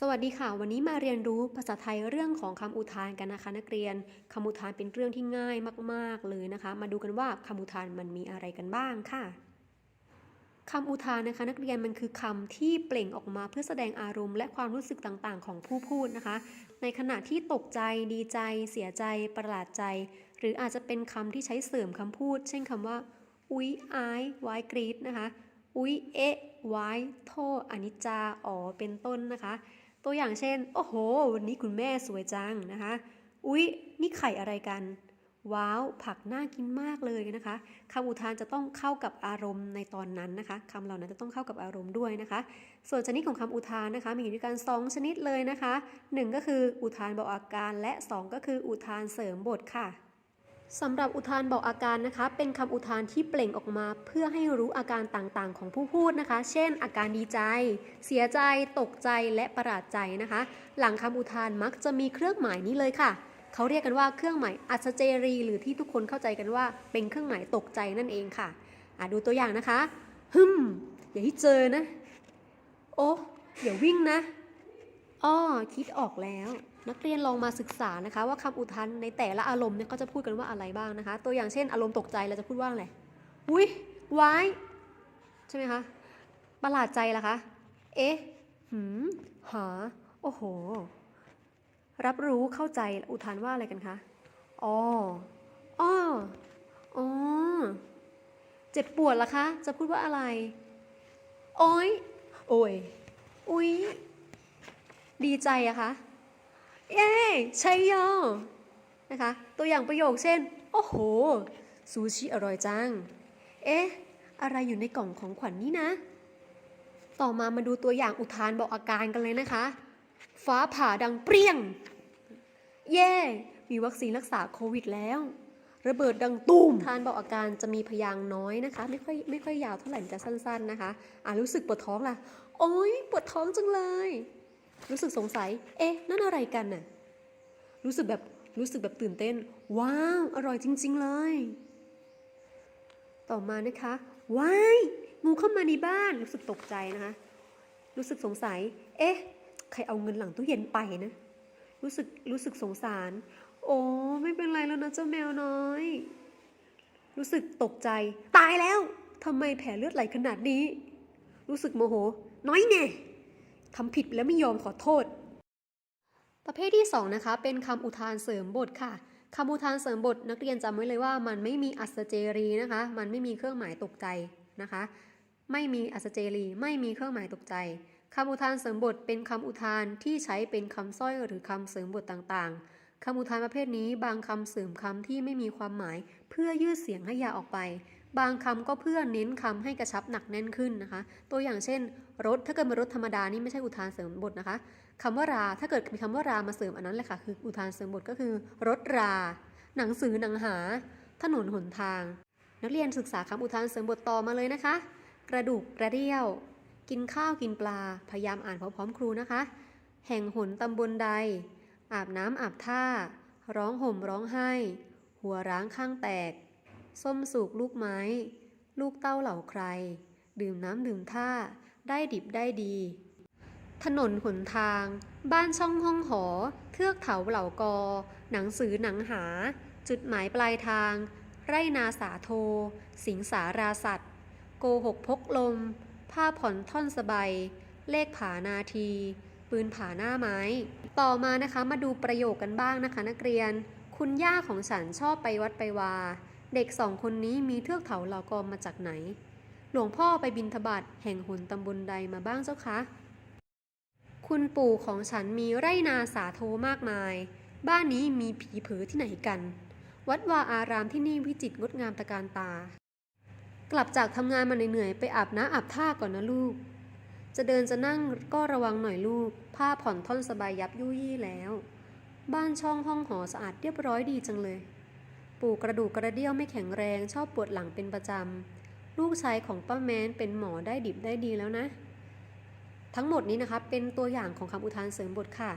สวัสดีค่ะ วันนี้มาเรียนรู้ภาษาไทยเรื่องของคำอุทานกันนะคะนักเรียนคำอุทานเป็นเรื่องที่ง่ายมาก ๆ เลยนะคะ มาดูกันว่าคำอุทานมันมีอะไรกันบ้างค่ะคำอุทานนะคะ นักเรียนมันคือคำที่เปล่งออกมาเพื่อแสดงอารมณ์ และความรู้สึกต่างๆ ของผู้พูดนะคะ ในขณะที่ตกใจ ดีใจ เสียใจ ประหลาดใจ หรืออาจจะเป็นคำที่ใช้เสริมคำพูด เช่นคำว่า อุ๊ยอายวายกรีดนะคะ อุ๊ยเอ๊ะวายโทษอนิจจาอ๋อเป็นต้นนะคะ ตัวอย่างเช่น โอ้โห วันนี้คุณแม่สวยจังนะคะ อุ๊ย นี่ไข่อะไรกัน ว้าว ผักน่ากินมากเลยนะคะ คำอุทานจะต้องเข้ากับอารมณ์ในตอนนั้นนะคะ คำเหล่านั้นจะต้องเข้ากับอารมณ์ด้วยนะคะ ส่วนชนิดของคำอุทานนะคะ มีอยู่ด้วยกัน 2 ชนิดเลยนะคะหนึ่งก็คืออุทานบอกอาการ และสองก็คืออุทานเสริมบทค่ะ สำหรับอุทานบอกอาการนะคะ เป็นคำอุทานที่เปล่งออกมาเพื่อให้รู้อาการต่างๆ ของผู้พูดนะคะ เช่น อาการดีใจ เสียใจ ตกใจและประหลาดใจนะคะ หลังคำอุทานมักจะมีเครื่องหมายนี้เลยค่ะ เขาเรียกกันว่าเครื่องหมายอัศเจรี หรือที่ทุกคนเข้าใจกันว่า เป็นเครื่องหมายตกใจนั่นเองค่ะอะดูตัวอย่างนะคะฮึมอย่าให้เจอนะ โอ้อย่าวิ่งนะอ้อคิดออกแล้ว นักเรียนลองมาศึกษานะคะ ว่าคำอุทานในแต่ละอารมณ์เนี่ยก็จะพูดกันว่าอะไรบ้างนะคะ ตัวอย่างเช่น อารมณ์ตกใจเราจะพูดว่าอะไรอุ้ยวายใช่ไหมคะประหลาดใจล่ะคะ เอ๊ะหืมหาโอ้โห รับรู้เข้าใจอุทานว่าอะไรกันคะอ๋ออ้ออ๋อเจ็บปวดล่ะคะ จะพูดว่าอะไรโอ้ยโอ้ยอุ๊ยดีใจอะคะ เย้ชัยโยนะคะ ตัวอย่างประโยคเช่น โอ้โห ซูชิอร่อยจัง เอ๊ะ อะไรอยู่ในกล่องของขวัญนนี่นะ ต่อมามาดูตัวอย่างอุทานบอกอาการกันเลยนะคะ ฟ้าผ่าดังเปรี้ยง เย่มีวัคซีนรักษาโควิดแล้ว ระเบิดดังตูมทานบอกอาการจะมีพยางค์น้อยนะคะ ไม่ค่อยไม่ค่อยยาวเท่าไหร่จะสั้น ๆนะคะ อ่ารู้สึกปวดท้องล่ะ โอ๊ยปวดท้องจังเลย รู้สึกสงสัย เอ๊ะ นั่นอะไรกันน่ะ รู้สึกแบบ รู้สึกแบบตื่นเต้น ว้าว อร่อยจริง ๆ เลย ต่อมานะคะ ว้าย งูเข้ามาในบ้าน รู้สึกตกใจนะคะ รู้สึกสงสัย เอ๊ะ ใครเอาเงินหลังตู้เย็นไปนะ รู้สึก รู้สึกสงสาร โอ้ ไม่เป็นไรแล้วนะเจ้าแมวน้อย รู้สึกตกใจ ตายแล้วทำไมแผลเลือดไหลขนาดนี้ รู้สึกโมโห น้อยแน่ ทำผิดแล้วไม่ยอมขอโทษ ประเภทที่2นะคะเป็นคำอุทานเสริมบทค่ะคำอุทานเสริมบทนักเรียนจำไว้เลยว่ามันไม่มีอัศเจรีนะคะ มันไม่มีเครื่องหมายตกใจนะคะ ไม่มีอัศเจรีไม่มีเครื่องหมายตกใจคำอุทานเสริมบทเป็นคำอุทานที่ใช้เป็นคำสร้อยหรือคำเสริมบทต่างๆคำอุทานประเภทนี้บางคำเสริมคำที่ไม่มีความหมาย เพื่อยืดเสียงให้ยาวออกไป บางคำก็เพื่อเน้นคำให้กระชับหนักแน่นขึ้นนะคะ ตัวอย่างเช่น รถถ้าเกิดเป็นรถธรรมดานี่ไม่ใช่อุทานเสริมบทนะคะคำว่าราถ้าเกิดมีคำว่ารามาเสริมอันนั้นแหละค่ะคืออุทานเสริมบทก็คือ รถรา หนังสือหนังหา ถนนหนทาง นักเรียนศึกษาคำอุทานเสริมบทต่อมาเลยนะคะ กระดูกกระเดี่ยว กินข้าวกินปลา พยายามอ่านพร้อมๆครูนะคะ แห่งหนตำบลใด อาบน้ำอาบท่า ร้องห่มร้องไห้ หัวร้างข้างแตก ส้มสูกลูกไม้ ลูกเต้าเหล่าใคร ดื่มน้ำดื่มท่า ได้ดิบได้ดี ถนนหนทาง บ้านช่องห้องหอ เทือกเขาเหล่ากอ หนังสือหนังหา จุดหมายปลายทาง ไรนาสาโท สิงสาราสัตว์ โกหกพกลม ผ้าผ่อนท่อนสบายเลขผานาที ปืนผาหน้าไม้ ต่อมานะคะมาดูประโยคกันบ้างนะคะ นักเรียน คุณย่าของฉันชอบไปวัดไปวา เด็กสองคนนี้มีเทือกเขาเหล่ากอมาจากไหน หลวงพ่อไปบินทบาทแห่งหนตำบลใดมาบ้างเจ้าคะ คุณปู่ของฉันมีไร่นาสาโทมากมาย บ้านนี้มีผีเผือที่ไหนกัน วัดวาอารามที่นี่วิจิตรงดงามตะการตา กลับจากทำงานมาเหนื่อยๆไปอาบน้ำอาบท่าก่อนนะลูก จะเดินจะนั่งก็ระวังหน่อยลูก ผ้าผ่อนท่อนสบายยับยุยี่แล้ว บ้านช่องห้องหอสะอาดเรียบร้อยดีจังเลย ปู่กระดูกกระเดี่ยวไม่แข็งแรงชอบปวดหลังเป็นประจำ ลูกชายของป้าแมนเป็นหมอได้ดิบได้ดีแล้วนะ ทั้งหมดนี้นะคะเป็นตัวอย่างของคำอุทานเสริมบทค่ะ